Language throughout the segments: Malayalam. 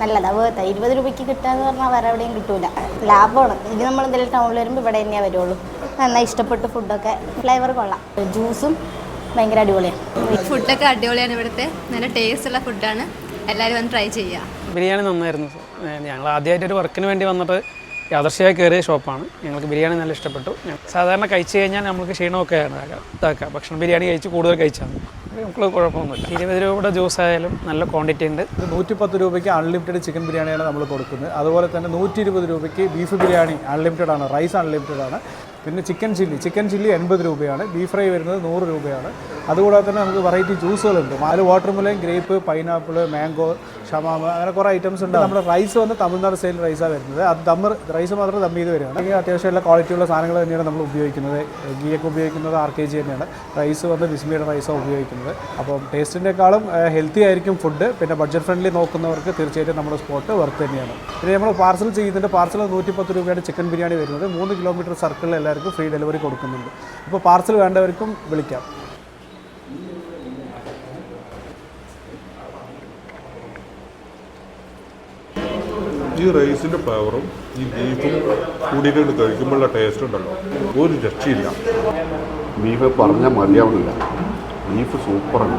നല്ലതാ വേർത്ത. ഇരുപത് രൂപയ്ക്ക് കിട്ടാന്ന് പറഞ്ഞാൽ വേറെ എവിടെയും കിട്ടൂല. ലാഭമാണ്. ഇനി നമ്മൾ എന്തെങ്കിലും ടൗണിൽ വരുമ്പോൾ ഇവിടെ തന്നെയേ വരുള്ളൂ. നന്നായി ഇഷ്ടപ്പെട്ട് ഫുഡൊക്കെ ഫ്ലേവർ കൊള്ളാം. ജ്യൂസും ഭയങ്കര അടിപൊളിയാണ്. ഫുഡൊക്കെ അടിപൊളിയാണ് ഇവിടുത്തെ. നല്ല ടേസ്റ്റ് ഉള്ള ഫുഡാണ് എല്ലാവരും വന്ന് ട്രൈ ചെയ്യുക ബിരിയാണി നന്നായിരുന്നു. ഞങ്ങൾ ആദ്യമായിട്ട് ഒരു വർക്കിന് വേണ്ടി വന്നിട്ട് യാദർശിയായി കയറിയ ഷോപ്പാണ് ഞങ്ങൾക്ക് ബിരിയാണി നല്ല ഇഷ്ടപ്പെട്ടു. സാധാരണ കഴിച്ചു കഴിഞ്ഞാൽ നമുക്ക് ക്ഷീണമൊക്കെയാണ്. ഇതാക്കുക ഭക്ഷണം ബിരിയാണി കഴിച്ച് കൂടുതൽ കഴിച്ചാൽ നമുക്ക് കുഴപ്പമൊന്നുമില്ല. ഇരുപത് രൂപയുടെ ജ്യൂസ് ആയാലും നല്ല ക്വാണ്ടിറ്റി ഉണ്ട്. നൂറ്റി പത്ത് രൂപയ്ക്ക് അൺലിമിറ്റഡ് ചിക്കൻ ബിരിയാണിയാണ് നമ്മൾ കൊടുക്കുന്നത്. അതുപോലെ തന്നെ നൂറ്റി ഇരുപത് രൂപയ്ക്ക് ബീഫ് ബിരിയാണി അൺലിമിറ്റഡ് ആണ്. റൈസ് അൺലിമിറ്റഡ് ആണ്. പിന്നെ ചിക്കൻ ചില്ലി ചിക്കൻ ചില്ലി എൺപത് രൂപയാണ്. ബീഫ് ഫ്രൈ വരുന്നത് നൂറ് രൂപയാണ്. അതുകൂടാതെ തന്നെ നമുക്ക് വെറൈറ്റി ജ്യൂസുകളുണ്ട് അതിൽ വാട്ടർമെലൻ ഗ്രേപ്പ് പൈനാപ്പിൾ മാംഗോ ഷമാമ അങ്ങനെ കുറേ ഐറ്റംസ് ഉണ്ട്. നമ്മുടെ റൈസ് വന്ന് തമിഴ്നാട് സ്റ്റൈൽ റൈസാണ് വരുന്നത്. അത് ദമ്മർ റൈസ് മാത്രം ദം ചെയ്ത് വരികയാണ്. അല്ലെങ്കിൽ അത്യാവശ്യം എല്ലാ ക്വാളിറ്റിയുള്ള സാധനങ്ങൾ തന്നെയാണ് നമ്മൾ ഉപയോഗിക്കുന്നത്. ഗീയൊക്കെ ഉപയോഗിക്കുന്നത് ആർ കെ ജി തന്നെയാണ്. റൈസ് വന്ന് ബിസ്മിയുടെ റൈസാണ് ഉപയോഗിക്കുന്നത്. അപ്പം ടേസ്റ്റിന്റെക്കാളും ഹെൽത്തി ആയിരിക്കും ഫുഡ് പിന്നെ ബഡ്ജറ്റ് ഫ്രണ്ട്ലി നോക്കുന്നവർക്ക് തീർച്ചയായിട്ടും നമ്മുടെ സ്പോട്ട് വർത്ത് തന്നെയാണ്. പിന്നെ നമ്മൾ പാർസൽ ചെയ്യുന്നുണ്ട്. പാർസൽ നൂറ്റിപ്പത്ത് രൂപയുടെ ചിക്കൻ ബിരിയാണി വരുന്നത്. മൂന്ന് കിലോമീറ്റർ സർക്കിളിൽ എല്ലാവർക്കും ഫ്രീ ഡെലിവറി കൊടുക്കുന്നുണ്ട്. അപ്പോൾ പാർസൽ വേണ്ടവർക്കും വിളിക്കാം. ഈ റൈസിന്റെ ഫ്ലേവറും ഈ ബീഫും കൂടിയിട്ട് കഴിക്കുമ്പോഴുള്ള ടേസ്റ്റ് ഉണ്ടല്ലോ. ഒരു രക്ഷയില്ല. ബീഫ് പറഞ്ഞാൽ മതിയാവുന്നില്ല ബീഫ് സൂപ്പറാണ്.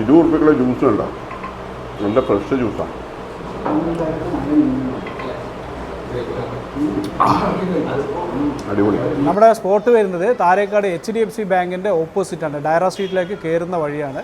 ഇരുപത് ഉറുപ്പിക്കുള്ള ജ്യൂസ് ഉണ്ടോ നല്ല ഫ്രഷ് ജ്യൂസാണ് അടിപൊളി. നമ്മുടെ സ്പോട്ട് വരുന്നത് Tharekad H D F C ബാങ്കിന്റെ ഓപ്പോസിറ്റാണ് ഡയറ സ്ട്രീറ്റിലേക്ക് കയറുന്ന വഴിയാണ്.